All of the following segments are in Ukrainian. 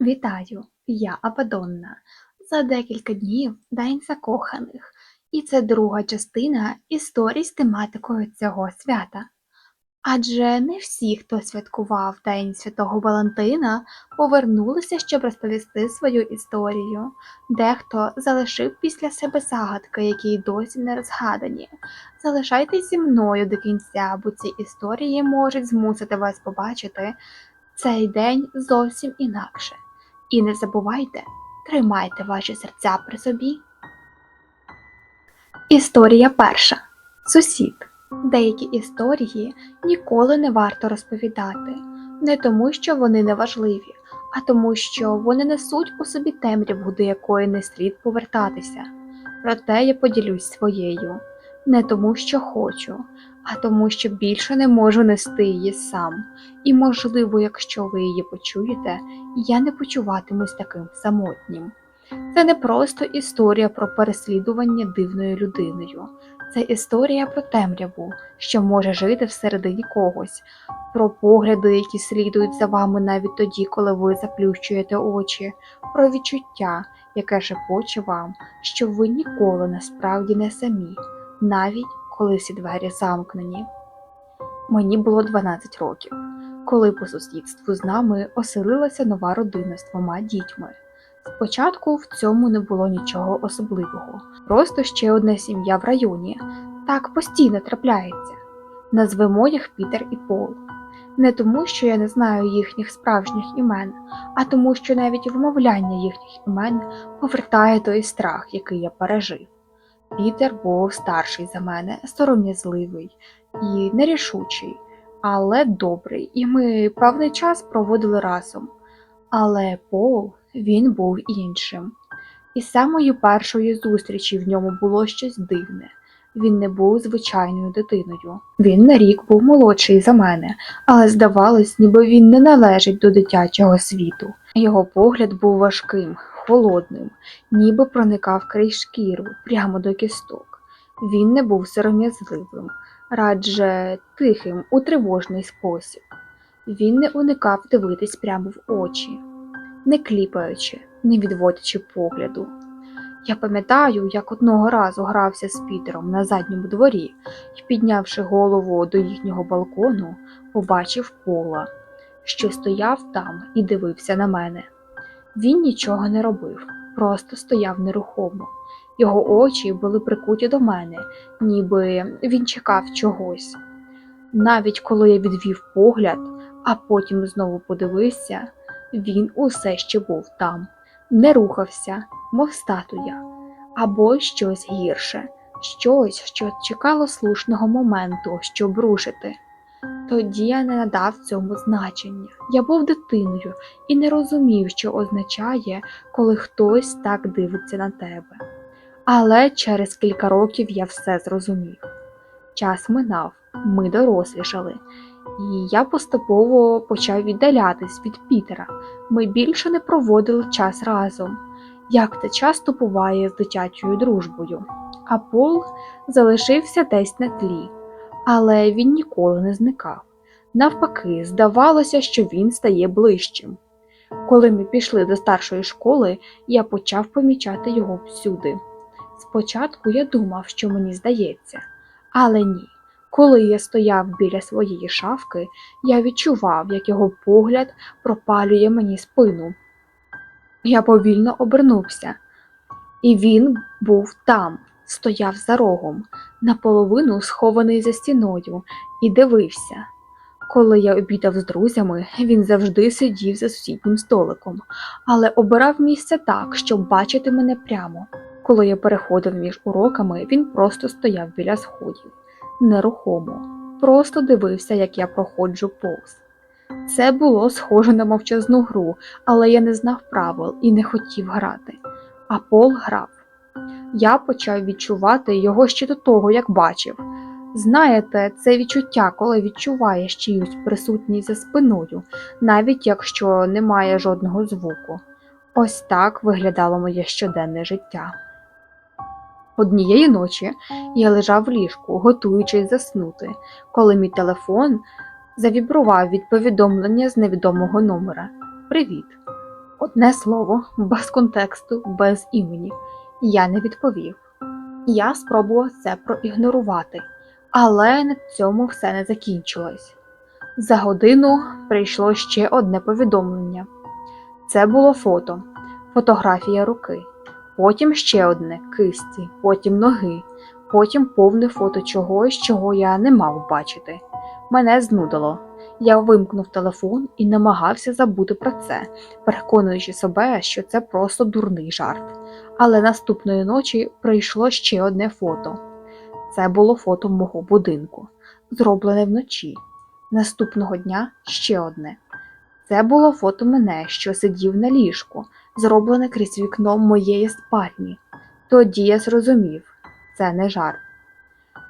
Вітаю, я Абадонна. За декілька днів День закоханих, і це друга частина історій з тематикою цього свята. Адже не всі, хто святкував День Святого Валентина, повернулися, щоб розповісти свою історію. Дехто залишив після себе загадки, які й досі не розгадані. Залишайтесь зі мною до кінця, бо ці історії можуть змусити вас побачити цей день зовсім інакше. І не забувайте, тримайте ваші серця при собі. Історія перша. Сусід. Деякі історії ніколи не варто розповідати, не тому, що вони не важливі, а тому, що вони несуть у собі темряву, до якої не слід повертатися. Проте я поділюсь своєю, не тому, що хочу, а тому, що більше не можу нести її сам. І, можливо, якщо ви її почуєте, я не почуватимусь таким самотнім. Це не просто історія про переслідування дивною людиною, це історія про темряву, що може жити всередині когось, про погляди, які слідують за вами навіть тоді, коли ви заплющуєте очі, про відчуття, яке шепоче вам, що ви ніколи насправді не самі, навіть коли всі двері замкнені. Мені було 12 років, коли по сусідству з нами оселилася нова родина з двома дітьми. Спочатку в цьому не було нічого особливого, просто ще одна сім'я в районі. Так постійно трапляється. Назвемо їх Пітер і Пол. Не тому, що я не знаю їхніх справжніх імен, а тому, що навіть вимовляння їхніх імен повертає той страх, який я пережив. Пітер був старший за мене, сором'язливий і нерішучий, але добрий, і ми певний час проводили разом. Але Пол він був іншим. І з самої першої зустрічі в ньому було щось дивне. Він не був звичайною дитиною. Він на рік був молодший за мене, але здавалось, ніби він не належить до дитячого світу. Його погляд був важким, холодним, ніби проникав крізь шкіру прямо до кісток. Він не був сором'язливим, радже тихим у тривожний спосіб. Він не уникав дивитись прямо в очі, не кліпаючи, не відводячи погляду. Я пам'ятаю, як одного разу грався з Пітером на задньому дворі і, піднявши голову до їхнього балкону, побачив пола, що стояв там і дивився на мене. Він нічого не робив, просто стояв нерухомо. Його очі були прикуті до мене, ніби він чекав чогось. Навіть коли я відвів погляд, а потім знову подивився, він усе ще був там, не рухався, мов статуя, або щось гірше, щось, що чекало слушного моменту, щоб рушити. Тоді я не надав цьому значення. Я був дитиною і не розумів, що означає, коли хтось так дивиться на тебе. Але через кілька років я все зрозумів. Час минав, ми дорослішали, і я поступово почав віддалятись від Пітера. Ми більше не проводили час разом, як це часто буває з дитячою дружбою. А Пол залишився десь на тлі, але він ніколи не зникав. Навпаки, здавалося, що він стає ближчим. Коли ми пішли до старшої школи, я почав помічати його всюди. Спочатку я думав, що мені здається, але ні. Коли я стояв біля своєї шафки, я відчував, як його погляд пропалює мені спину. Я повільно обернувся, і він був там, стояв за рогом, наполовину схований за стіною, і дивився. Коли я обідав з друзями, він завжди сидів за сусіднім столиком, але обирав місце так, щоб бачити мене прямо. Коли я переходив між уроками, він просто стояв біля сходів, нерухомо, просто дивився, як я проходжу повз. Це було схоже на мовчазну гру, але я не знав правил і не хотів грати. А Пол грав. Я почав відчувати його ще до того, як бачив. Знаєте, це відчуття, коли відчуваєш чиюсь присутність за спиною, навіть якщо немає жодного звуку. Ось так виглядало моє щоденне життя. Однієї ночі я лежав в ліжку, готуючись заснути, коли мій телефон завібрував від повідомлення з невідомого номера. Привіт. Одне слово, без контексту, без імені. Я не відповів. Я спробував це проігнорувати, але на цьому все не закінчилось. За годину прийшло ще одне повідомлення. Це було фото, фотографія руки, потім ще одне кисті, потім ноги, потім повне фото чогось, чого я не мав бачити. Мене знудило. Я вимкнув телефон і намагався забути про це, переконуючи себе, що це просто дурний жарт. Але наступної ночі прийшло ще одне фото. Це було фото мого будинку, зроблене вночі. Наступного дня ще одне. Це було фото мене, що сидів на ліжку, зроблене крізь вікно моєї спальні. Тоді я зрозумів, це не жарт.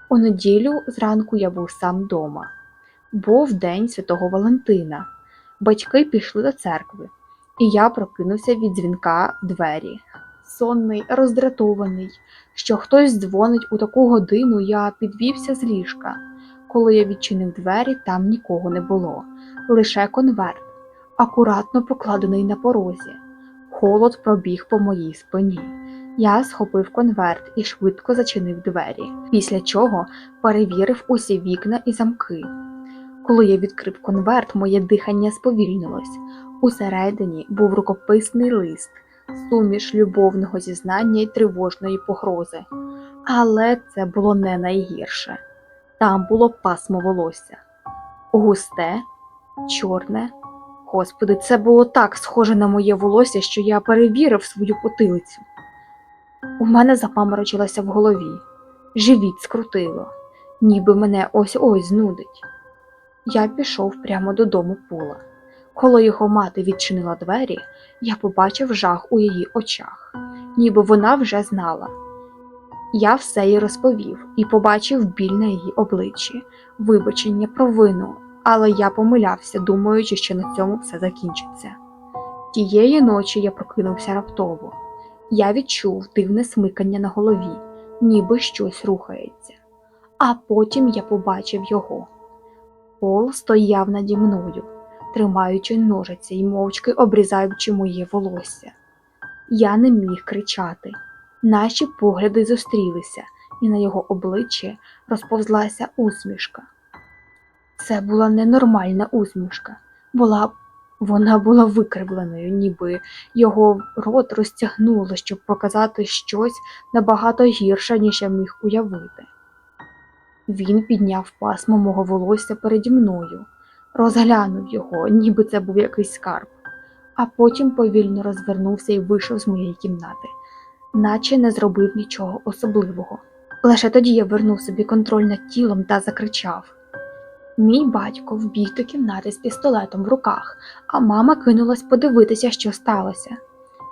У неділю зранку я був сам вдома. Був день святого Валентина. Батьки пішли до церкви, і я прокинувся від дзвінка двері. Сонний, роздратований, що хтось дзвонить у таку годину, я підвівся з ліжка. Коли я відчинив двері, там нікого не було, лише конверт, акуратно покладений на порозі. Холод пробіг по моїй спині. Я схопив конверт і швидко зачинив двері, після чого перевірив усі вікна і замки. Коли я відкрив конверт, моє дихання сповільнилось. Усередині був рукописний лист, суміш любовного зізнання і тривожної погрози. Але це було не найгірше. Там було пасмо волосся. Густе, чорне. Господи, це було так схоже на моє волосся, що я перевірив свою потилицю. У мене запаморочилося в голові, живіт скрутило, ніби мене ось ось знудить. Я пішов прямо додому Пола. Коли його мати відчинила двері, я побачив жах у її очах, ніби вона вже знала. Я все їй розповів і побачив біль на її обличчі, вибачення, провину, але я помилявся, думаючи, що на цьому все закінчиться. Тієї ночі я прокинувся раптово. Я відчув дивне смикання на голові, ніби щось рухається. А потім я побачив його. Пол стояв наді мною, тримаючи ножиці й мовчки обрізаючи моє волосся. Я не міг кричати. Наші погляди зустрілися, і на його обличчі розповзлася усмішка. Це була ненормальна усмішка, була вона була викривленою, ніби його рот розтягнуло, щоб показати щось набагато гірше, ніж я міг уявити. Він підняв пасмо мого волосся переді мною, розглянув його, ніби це був якийсь скарб, а потім повільно розвернувся і вийшов з моєї кімнати, наче не зробив нічого особливого. Лише тоді я вернув собі контроль над тілом та закричав. Мій батько вбіг до кімнати з пістолетом в руках, а мама кинулась подивитися, що сталося.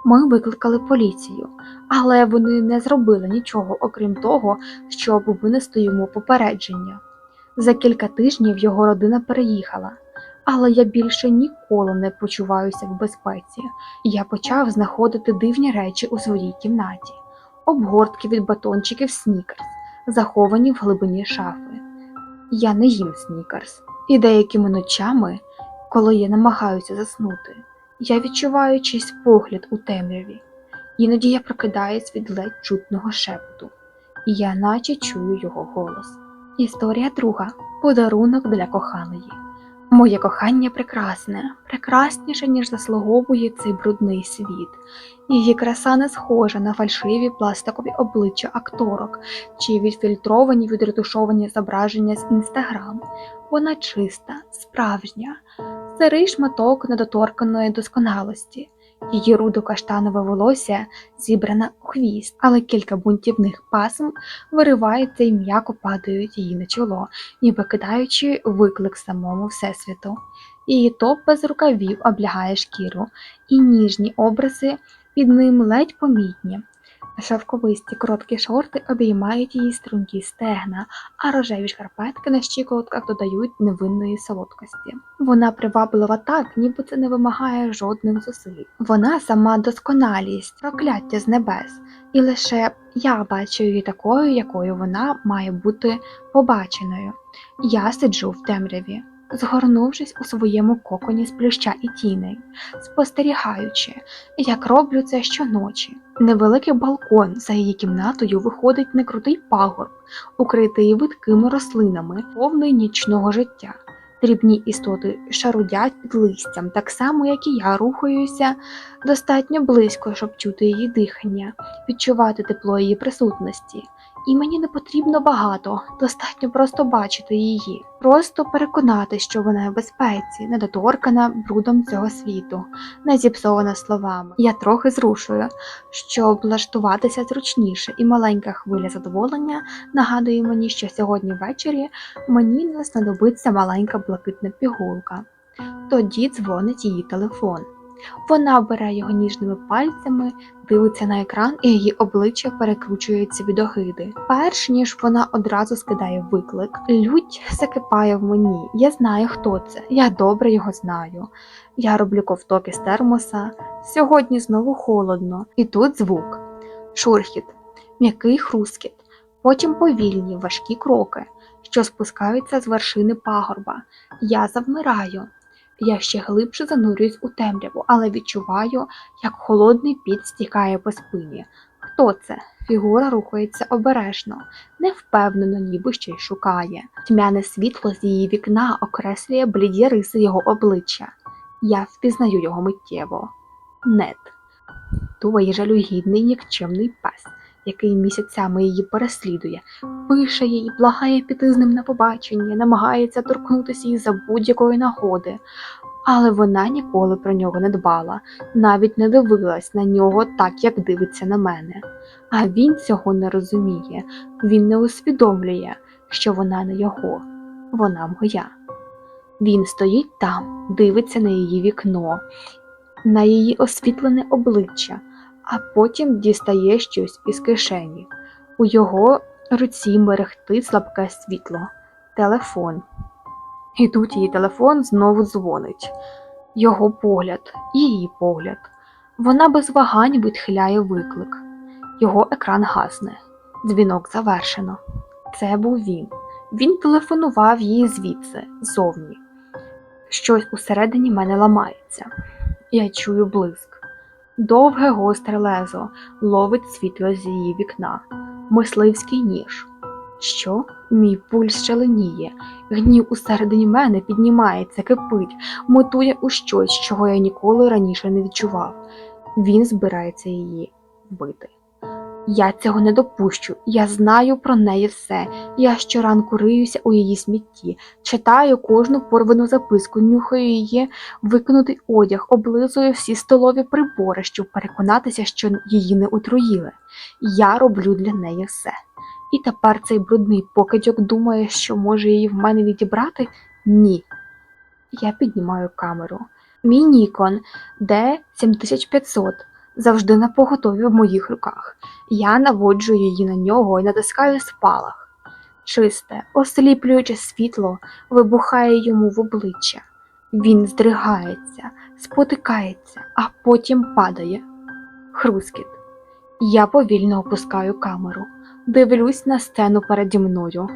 Ми викликали поліцію, але вони не зробили нічого, окрім того, щоб винести йому попередження. За кілька тижнів його родина переїхала, але я більше ніколи не почуваюся в безпеці. Я почав знаходити дивні речі у своїй кімнаті, обгортки від батончиків снікерс, заховані в глибині шафи. Я не їм снікерс, і деякими ночами, коли я намагаюся заснути, я відчуваю чийсь погляд у темряві. Іноді я прокидаюсь від ледь чутного шепоту, і я наче чую його голос. Історія друга подарунок для коханої. Моє кохання прекрасне, прекрасніше, ніж заслуговує цей брудний світ. Її краса не схожа на фальшиві пластикові обличчя акторок чи відфільтровані відретушовані зображення з інстаграм. Вона чиста, справжня, сирий шматок недоторканої досконалості. Її рудо-каштанове волосся зібране у хвіст, але кілька бунтівних пасм вириваються і м'яко падають її на чоло, ніби кидаючи виклик самому всесвіту. Її топ без рукавів облягає шкіру, і ніжні образи під ним ледь помітні. Шовковисті короткі шорти обіймають її стрункі стегна, а рожеві шкарпетки на щиколотках додають невинної солодкості. Вона приваблива так, ніби це не вимагає жодних зусиль. Вона сама досконалість, прокляття з небес, і лише я бачу її такою, якою вона має бути побаченою. Я сиджу в темряві, згорнувшись у своєму коконі з плюща і тіней, спостерігаючи, як роблю це щоночі. Невеликий балкон за її кімнатою виходить некрутий пагорб, укритий видкими рослинами, повний нічного життя. Дрібні істоти шарудять під листям, так само, як і я рухаюся достатньо близько, щоб чути її дихання, відчувати тепло її присутності. І мені не потрібно багато, достатньо просто бачити її, просто переконати, що вона в безпеці, недоторкана брудом цього світу, не зіпсована словами. Я трохи зрушую, щоб влаштуватися зручніше, і маленька хвиля задоволення нагадує мені, що сьогодні ввечері мені не знадобиться маленька блакитна пігулка. Тоді дзвонить її телефон. Вона бере його ніжними пальцями, дивиться на екран, і її обличчя перекручується від огиди. Перш ніж вона одразу скидає виклик, лють закипає в мені. Я знаю, хто це. Я добре його знаю. Я роблю ковток із термоса. Сьогодні знову холодно, і тут звук. Шурхіт, м'який хрускіт, потім повільні, важкі кроки, що спускаються з вершини пагорба. Я завмираю. Я ще глибше занурююсь у темряву, але відчуваю, як холодний піт стікає по спині. Хто це? Фігура рухається обережно, невпевнено, ніби щось шукає. Тьмяне світло з її вікна окреслює бліді риси його обличчя. Я впізнаю його миттєво. Нет. Той жалюгідний нікчемний пес, який місяцями її переслідує, пише їй, благає піти з ним на побачення, намагається торкнутися її за будь-якої нагоди. Але вона ніколи про нього не дбала, навіть не дивилась на нього так, як дивиться на мене. А він цього не розуміє, він не усвідомлює, що вона не його, вона моя. Він стоїть там, дивиться на її вікно, на її освітлене обличчя, а потім дістає щось із кишені. У його руці мерехтить слабке світло, телефон. І тут її телефон знову дзвонить. Його погляд, її погляд. Вона без вагань відхиляє виклик. Його екран гасне. Дзвінок завершено. Це був він. Він телефонував їй звідси, зовні. Щось усередині мене ламається. Я чую блиск. Довге гостре лезо ловить світло з її вікна, мисливський ніж. Що? Мій пульс шаленіє, гнів усередині мене піднімається, кипить, мотує у щось, чого я ніколи раніше не відчував. Він збирається її вбити. Я цього не допущу. Я знаю про неї все. Я щоранку риюся у її смітті, читаю кожну порвану записку, нюхаю її викинутий одяг, облизую всі столові прибори, щоб переконатися, що її не отруїли. Я роблю для неї все. І тепер цей брудний покидьок думає, що може її в мене відібрати? Ні. Я піднімаю камеру. Мій Нікон D7500 завжди на поготові в моїх руках. Я наводжу її на нього і натискаю спалах. Чисте, осліплююче світло вибухає йому в обличчя. Він здригається, спотикається, а потім падає. Хрускіт. Я повільно опускаю камеру, дивлюсь на сцену переді мною.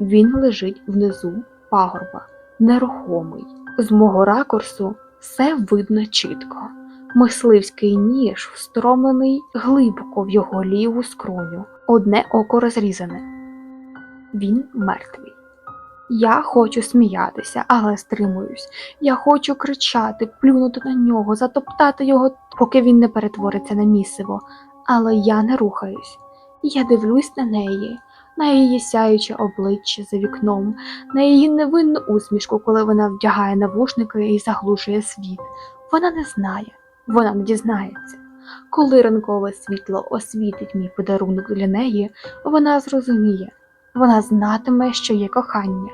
Він лежить внизу пагорба, нерухомий. З мого ракурсу все видно чітко. Мисливський ніж встромлений глибоко в його ліву скроню, одне око розрізане. Він мертвий. Я хочу сміятися, але стримуюсь. Я хочу кричати, плюнути на нього, затоптати його, поки він не перетвориться на місиво. Але я не рухаюсь. Я дивлюсь на неї, на її сяюче обличчя за вікном, на її невинну усмішку, коли вона вдягає навушники і заглушує світ. Вона не знає, вона не дізнається. Коли ранкове світло освітить мій подарунок для неї, вона зрозуміє, вона знатиме, що є кохання,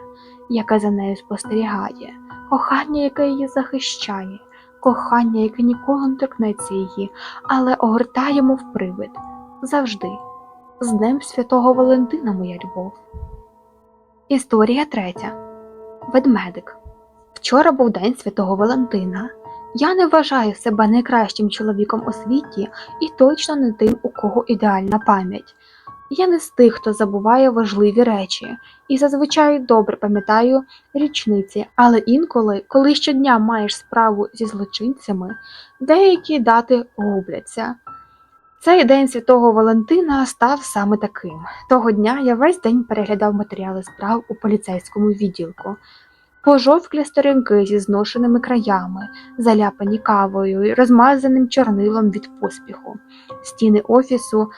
яке за нею спостерігає, кохання, яке її захищає, кохання, яке ніколи не торкнеться її, але огортає, мов привид завжди. З Днем Святого Валентина, моя любов. Історія третя. Ведмедик. Вчора був День Святого Валентина. Я не вважаю себе найкращим чоловіком у світі і точно не тим, у кого ідеальна пам'ять. Я не з тих, хто забуває важливі речі, і зазвичай добре пам'ятаю річниці, але інколи, коли щодня маєш справу зі злочинцями, деякі дати губляться. Цей день святого Валентина став саме таким. Того дня я весь день переглядав матеріали справ у поліцейському відділку. Пожовклі сторінки зі зношеними краями, заляпані кавою і розмазаним чорнилом від поспіху. Стіни офісу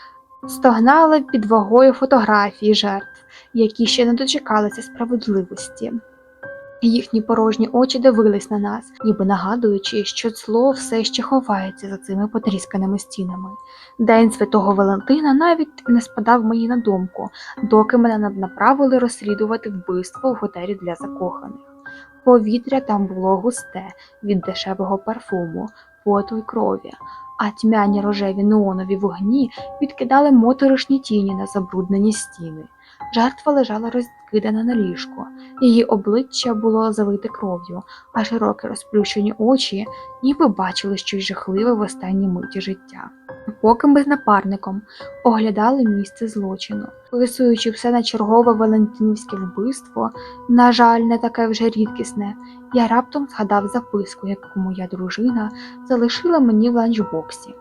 стогнали під вагою фотографій жертв, які ще не дочекалися справедливості. Їхні порожні очі дивились на нас, ніби нагадуючи, що зло все ще ховається за цими потрісканими стінами. День святого Валентина навіть не спадав мені на думку, доки мене направили розслідувати вбивство в готелі для закоханих. Повітря там було густе від дешевого парфуму, поту й крові, а тьмяні рожеві неонові вогні відкидали моторошні тіні на забруднені стіни. Жертва лежала розкидана на ліжку, її обличчя було залите кров'ю, а широкі розплющені очі ніби бачили щось жахливе в останній миті життя. Поки ми з напарником оглядали місце злочину, висуючи все на чергове валентинівське вбивство, на жаль, не таке вже рідкісне, я раптом згадав записку, яку моя дружина залишила мені в ланчбоксі.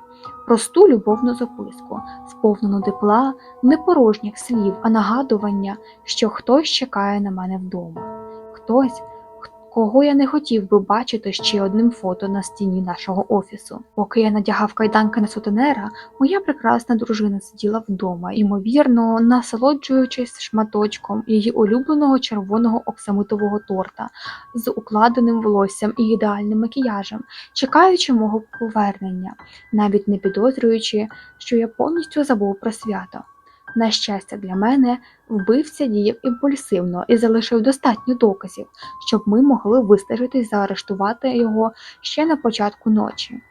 Просту любовну записку, сповнену тепла, не порожніх слів, а нагадування, що хтось чекає на мене вдома. Хтось, кого я не хотів би бачити ще одним фото на стіні нашого офісу. Поки я надягав кайданки на сутенера, моя прекрасна дружина сиділа вдома, ймовірно, насолоджуючись шматочком її улюбленого червоного оксамитового торта з укладеним волоссям і ідеальним макіяжем, чекаючи мого повернення, навіть не підозрюючи, що я повністю забув про свято. На щастя для мене, вбивця діяв імпульсивно і залишив достатньо доказів, щоб ми могли вистежити заарештувати його ще на початку ночі.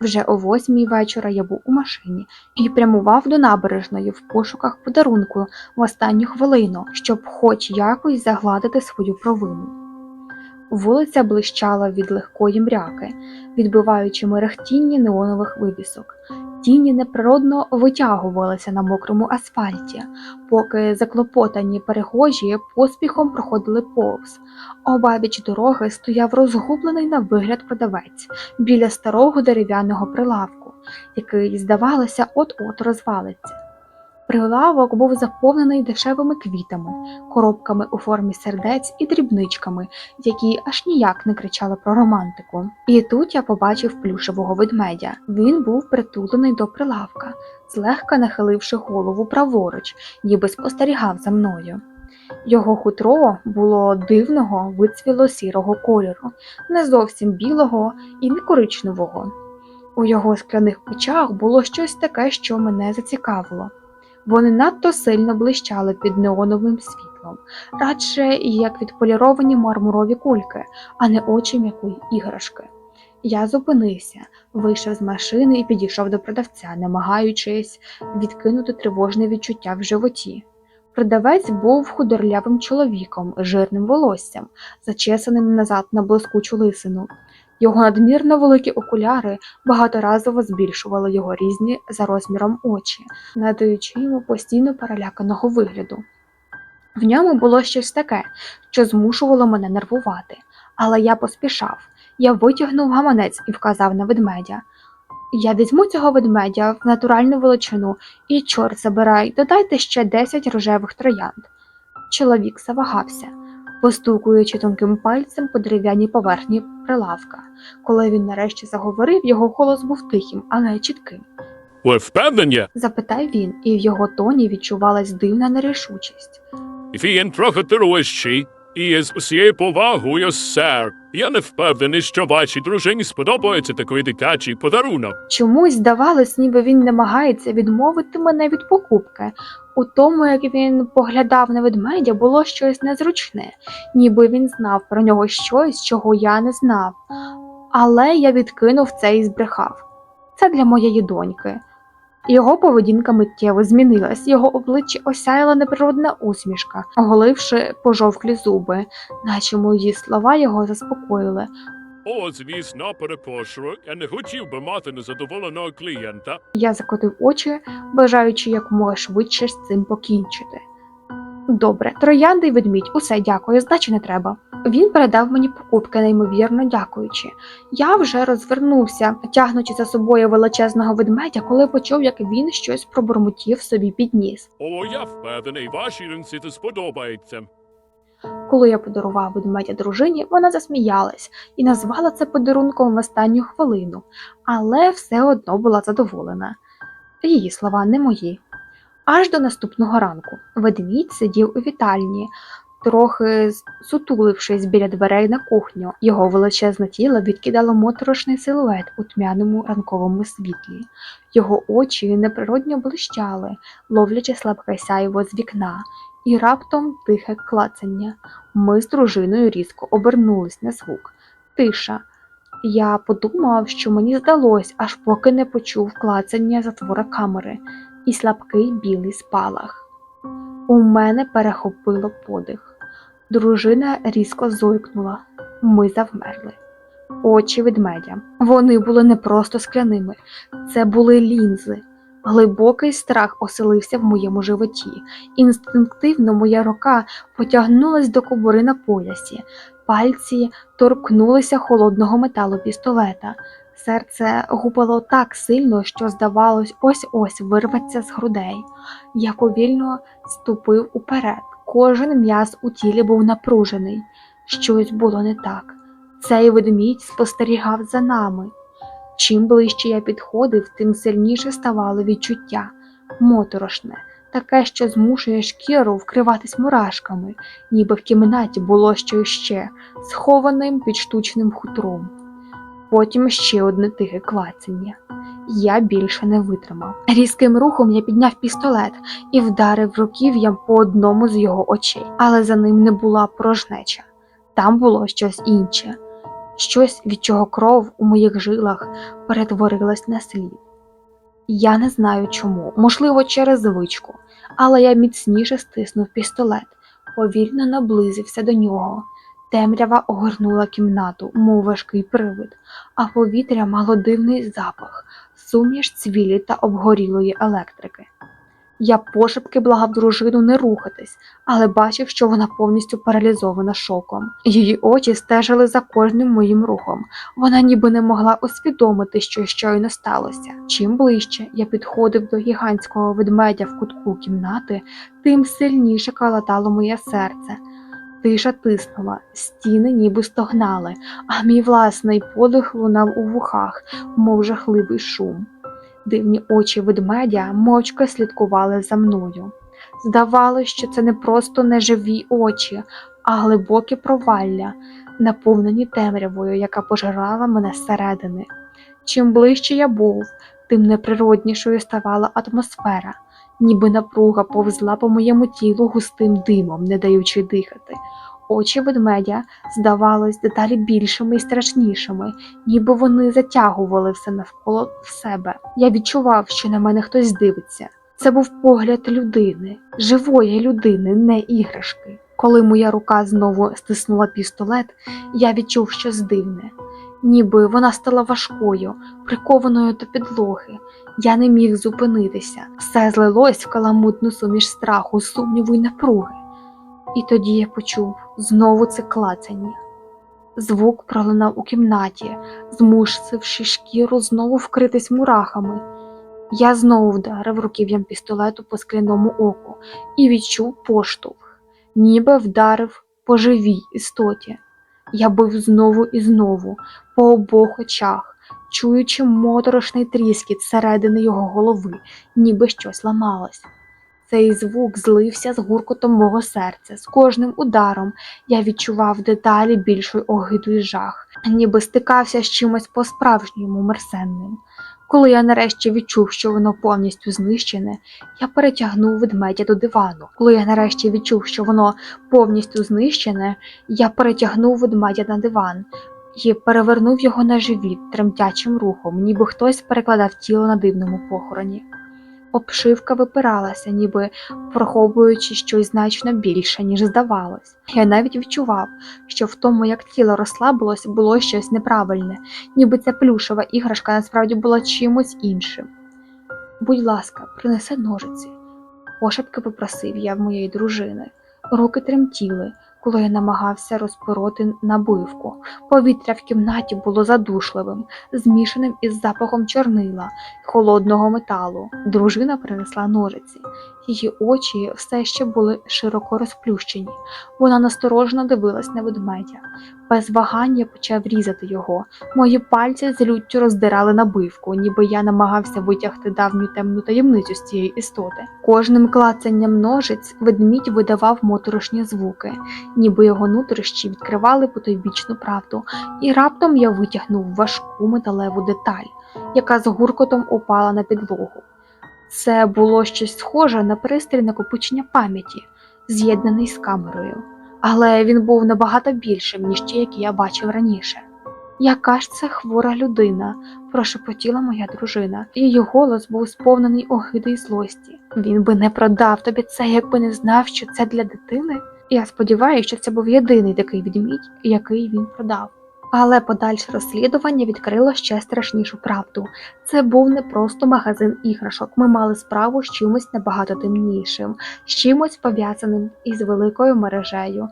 Вже о восьмій вечора я був у машині і прямував до набережної в пошуках подарунку в останню хвилину, щоб хоч якось загладити свою провину. Вулиця блищала від легкої мряки, відбиваючи мерехтіння неонових вивісок. Тіні неприродно витягувалися на мокрому асфальті, поки заклопотані перехожі поспіхом проходили повз. Обабіч дороги стояв розгублений на вигляд продавець біля старого дерев'яного прилавку, який, здавалося, от-от розвалиться. Прилавок був заповнений дешевими квітами, коробками у формі сердець і дрібничками, які аж ніяк не кричали про романтику. І тут я побачив плюшевого ведмедя. Він був притулений до прилавка, злегка нахиливши голову праворуч, ніби спостерігав за мною. Його хутро було дивного вицвіло сірого кольору, не зовсім білого і не коричневого. У його скляних очах було щось таке, що мене зацікавило. Вони надто сильно блищали під неоновим світлом, радше як відполіровані мармурові кульки, а не очі м'якої іграшки. Я зупинився, вийшов з машини і підійшов до продавця, намагаючись відкинути тривожне відчуття в животі. Продавець був худорлявим чоловіком жирним волоссям, зачесаним назад на блискучу лисину. Його надмірно великі окуляри багаторазово збільшували його різні за розміром очі, надаючи йому постійно переляканого вигляду. В ньому було щось таке, що змушувало мене нервувати, але я поспішав. Я витягнув гаманець і вказав на ведмедя. Я візьму цього ведмедя в натуральну величину і, чорт забирай, додайте ще 10 рожевих троянд. Чоловік завагався, постукуючи тонким пальцем по дерев'яній поверхні прилавка. Коли він нарешті заговорив, його голос був тихим, але чітким. Ви впевнені? Запитав він, і в його тоні відчувалась дивна нерішучість. Він трохи тирує І з усією повагою, сер. Я не впевнений, що вашій дружині сподобається такий дитячий подарунок. Чомусь здавалось, ніби він намагається відмовити мене від покупки. У тому, як він поглядав на ведмедя, було щось незручне, ніби він знав про нього щось, чого я не знав. Але я відкинув це і збрехав. Це для моєї доньки. Його поведінка миттєво змінилась, його обличчя осяяла неприродна усмішка, оголивши пожовклі зуби, наче мої слова його заспокоїли. О, звісно, перепрошую, я не хотів би мати незадоволеного клієнта. Я закотив очі, бажаючи якомога швидше з цим покінчити. Добре, троянди й ведмідь, усе дякую, здачі не треба. Він передав мені покупки, неймовірно дякуючи. Я вже розвернувся, тягнучи за собою величезного ведмедя, коли почув, як він щось пробурмотів собі під ніс. О, я впевнений, вашій це сподобається. Коли я подарував ведмедя дружині, вона засміялась і назвала це подарунком в останню хвилину, але все одно була задоволена. Її слова не мої. Аж до наступного ранку ведмідь сидів у вітальні, трохи сутулившись біля дверей на кухню. Його величезне тіло відкидало моторошний силует у тьмяному ранковому світлі. Його очі неприродньо блищали, ловлячи слабке сяйво з вікна, і раптом тихе клацання. Ми з дружиною різко обернулись на звук. Тиша. Я подумав, що мені здалось, аж поки не почув клацання затвора камери і слабкий білий спалах. У мене перехопило подих. Дружина різко зойкнула. Ми завмерли. Очі ведмедя. Вони були не просто скляними, це були лінзи. Глибокий страх оселився в моєму животі. Інстинктивно моя рука потягнулась до кобури на поясі, пальці торкнулися холодного металу пістолета. Серце гупало так сильно, що, здавалось, ось-ось вирветься з грудей. Я повільно ступив уперед. Кожен м'яз у тілі був напружений. Щось було не так. Цей ведмідь спостерігав за нами. Чим ближче я підходив, тим сильніше ставало відчуття моторошне, таке, що змушує шкіру вкриватись мурашками, ніби в кімнаті було щось ще, схованим під штучним хутром. Потім ще одне тихе клацання. Я більше не витримав. Різким рухом я підняв пістолет і вдарив руків'ям по одному з його очей, але за ним не була порожнеча. Там було щось інше, щось, від чого кров у моїх жилах перетворилась на слід. Я не знаю чому, можливо, через звичку, але я міцніше стиснув пістолет, повільно наблизився до нього. Темрява огорнула кімнату, мов важкий привид, а повітря мало дивний запах, суміш цвілі та обгорілої електрики. Я пошепки благав дружину не рухатись, але бачив, що вона повністю паралізована шоком. Її очі стежили за кожним моїм рухом. Вона ніби не могла усвідомити, що щойно сталося. Чим ближче я підходив до гігантського ведмедя в кутку кімнати, тим сильніше калатало моє серце. Тиша тиснула, стіни ніби стогнали, а мій власний подих лунав у вухах, мов жахливий шум. Дивні очі ведмедя мовчки слідкували за мною. Здавалось, що це не просто неживі очі, а глибокі провалля, наповнені темрявою, яка пожирала мене зсередини. Чим ближче я був, тим неприроднішою ставала атмосфера, ніби напруга повзла по моєму тілу густим димом, не даючи дихати. Очі ведмедя здавались дедалі більшими і страшнішими, ніби вони затягували все навколо себе. Я відчував, що на мене хтось дивиться. Це був погляд людини, живої людини, не іграшки. Коли моя рука знову стиснула пістолет, я відчув щось дивне. Ніби вона стала важкою, прикованою до підлоги. Я не міг зупинитися. Все злилось в каламутну суміш страху, сумніву й напруги. І тоді я почув знову це клацання. Звук пролунав у кімнаті, змусивши шкіру знову вкритись мурахами. Я знову вдарив руків'ям пістолету по скляному оку і відчув поштовх, ніби вдарив по живій істоті. Я бив знову і знову, по обох очах, чуючи моторошний тріскіт зсередини його голови, ніби щось ламалось. Цей звук злився з гуркотом мого серця. З кожним ударом я відчував деталі більшої огиду і жах, ніби стикався з чимось по-справжньому мерсенним. Коли я нарешті відчув, що воно повністю знищене, я перетягнув ведмедя до дивану. Коли я нарешті відчув, що воно повністю знищене, я перетягнув ведмедя на диван і перевернув його на живіт тремтячим рухом, ніби хтось перекладав тіло на дивному похороні. Обшивка випиралася, ніби приховуючи щось значно більше, ніж здавалось. Я навіть відчував, що в тому, як тіло розслабилось, було щось неправильне, ніби ця плюшева іграшка насправді була чимось іншим. Будь ласка, принеси ножиці, пошепки попросив я в моєї дружини. Руки тремтіли, коли я намагався розпороти набивку. Повітря в кімнаті було задушливим, змішаним із запахом чорнила холодного металу. Дружина принесла ножиці. Її очі все ще були широко розплющені. Вона насторожно дивилась на ведмедя. Без вагання почав різати його. Мої пальці з люттю роздирали набивку, ніби я намагався витягти давню темну таємницю з цієї істоти. Кожним клацанням ножиць ведмідь видавав моторошні звуки, ніби його нутрощі відкривали потойбічну правду, і раптом я витягнув важку металеву деталь, яка з гуркотом упала на підлогу. Це було щось схоже на пристрій накопичення пам'яті, з'єднаний з камерою, але він був набагато більшим, ніж ті, які я бачив раніше. Яка ж це хвора людина, прошепотіла моя дружина. Її голос був сповнений огиди й злості. Він би не продав тобі це, якби не знав, що це для дитини. Я сподіваюся, що це був єдиний такий відмідь, який він продав. Але подальше розслідування відкрило ще страшнішу правду. Це був не просто магазин іграшок. Ми мали справу з чимось набагато темнішим, з чимось пов'язаним із великою мережею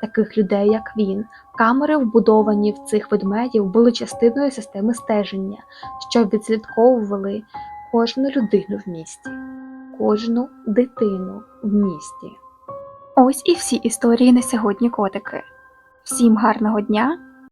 таких людей, як він. Камери, вбудовані в цих ведмедів, були частиною системи стеження, що відслідковували кожну людину в місті, кожну дитину в місті. Ось і всі історії на сьогодні, котики. Всім гарного дня